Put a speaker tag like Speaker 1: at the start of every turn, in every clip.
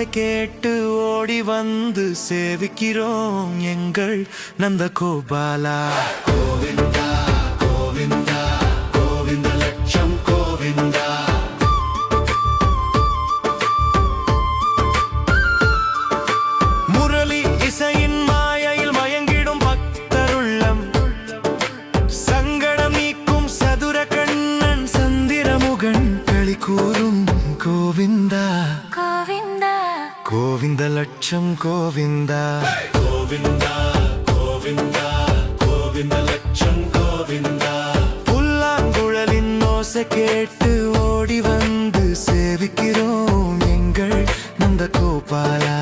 Speaker 1: ஓசை கேட்டு ஓடி வந்து சேவிக்கிறோம் எங்கள் நந்த கோபாலா இயேச கேட்டு ஓடி வந்து சேவிக்கிறோம் எங்கள் நந்த கோபாலா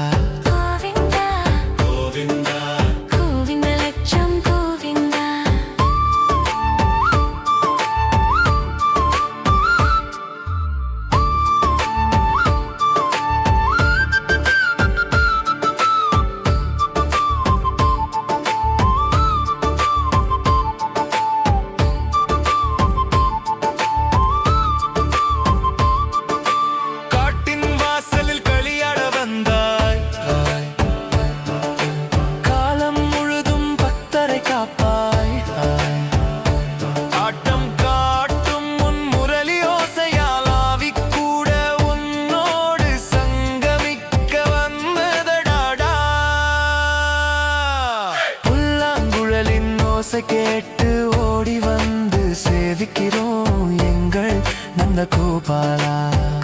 Speaker 1: ఆనంద కోపాలా?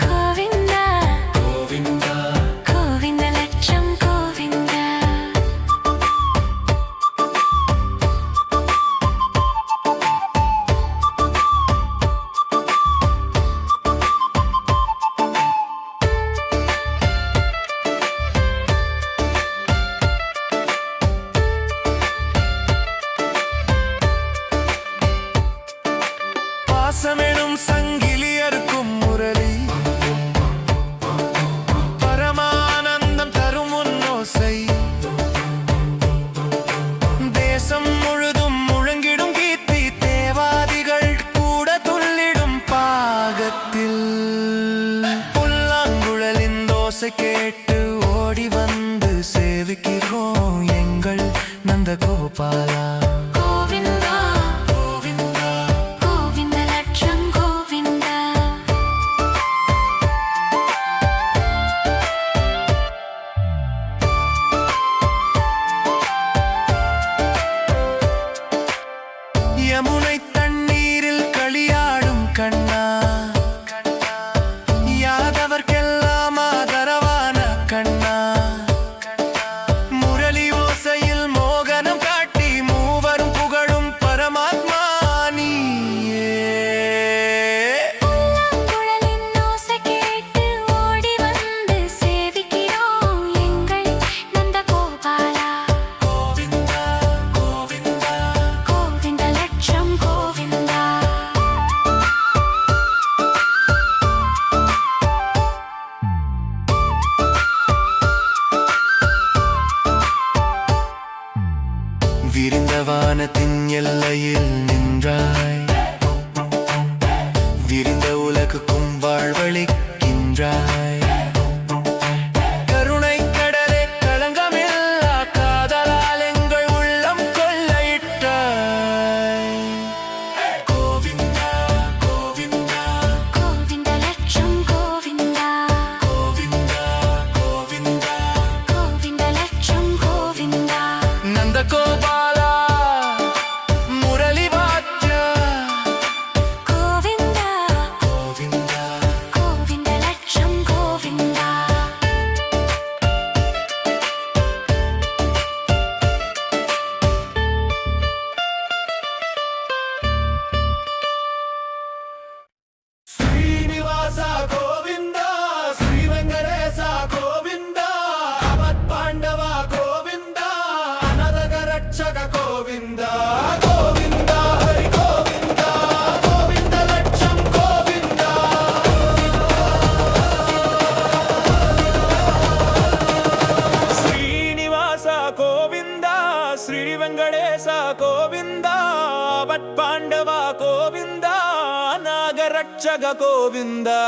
Speaker 1: రక్షక గోవిందా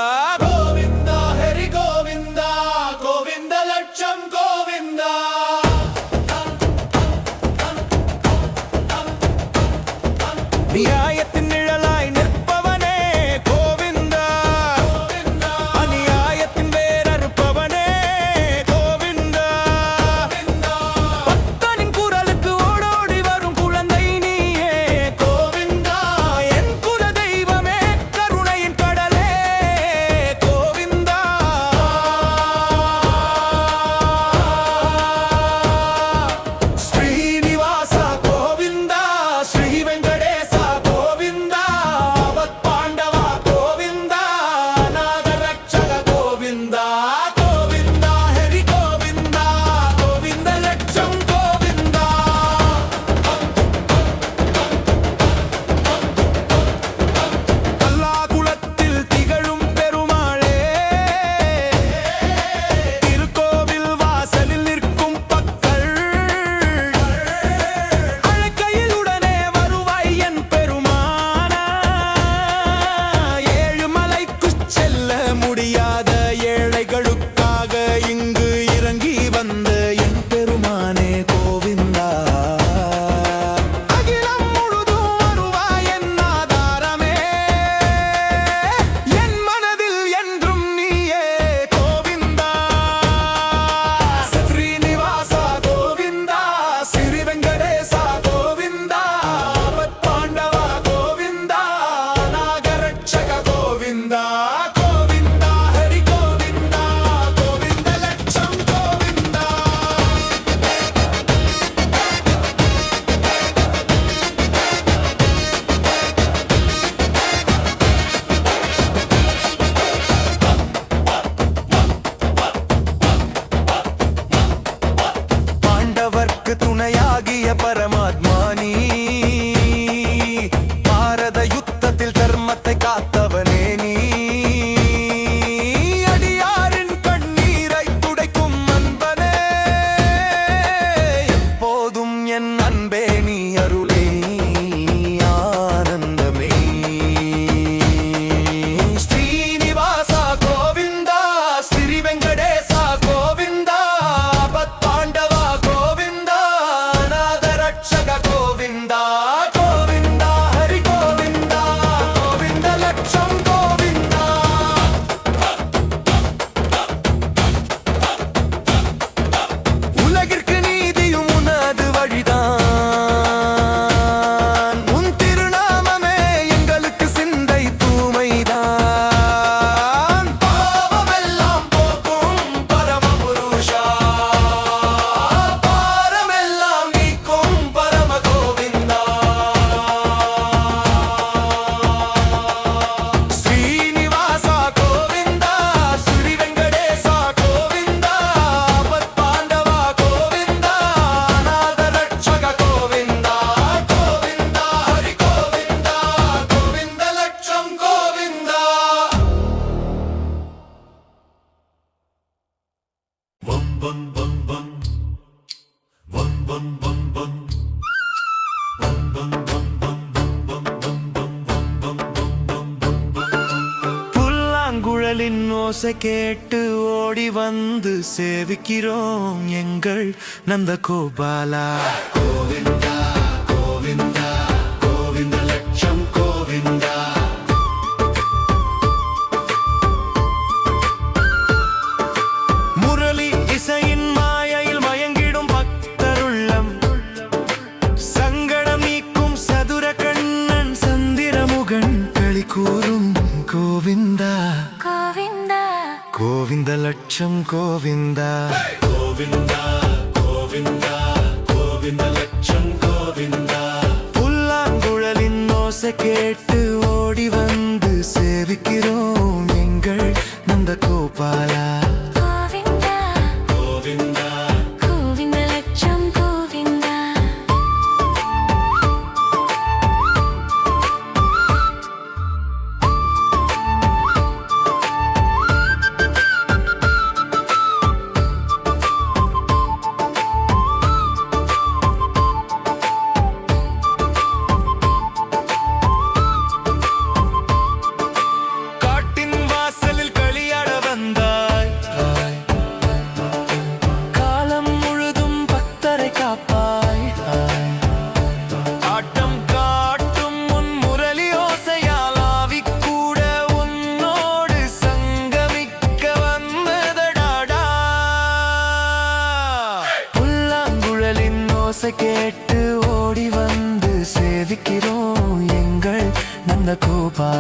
Speaker 1: గోవింద? அன்பே நீ அருள் கேட்டு ஓடி வந்து சேவிக்கிறோம் எங்கள் நந்த கோபாலா கோவிந்த் கேட்டு ஓடி வந்து சேவிக்கிறோம் எங்கள் நந்த கோபாலா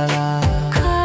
Speaker 2: கோபாலா
Speaker 1: கோவிந்தா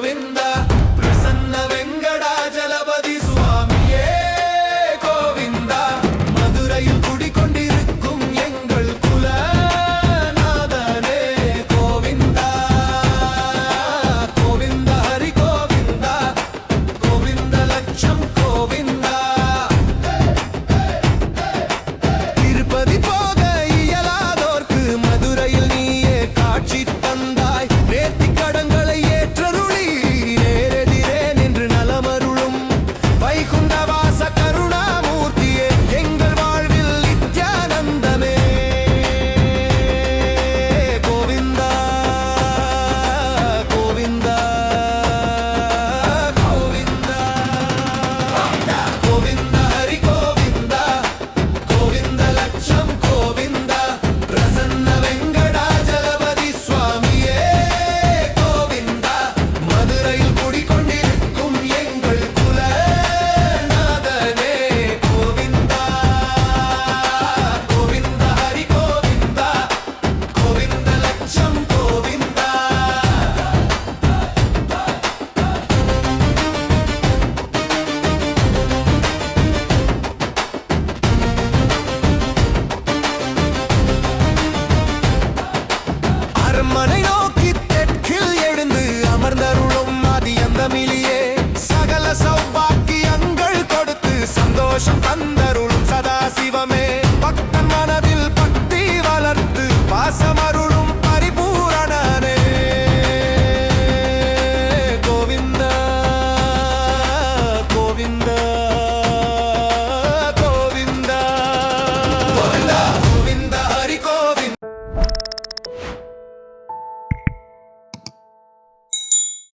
Speaker 1: mover ஆதி
Speaker 2: அந்த மிலியே சகல சௌபாக்கியங்கள் கொடுத்து சந்தோஷம் தந்த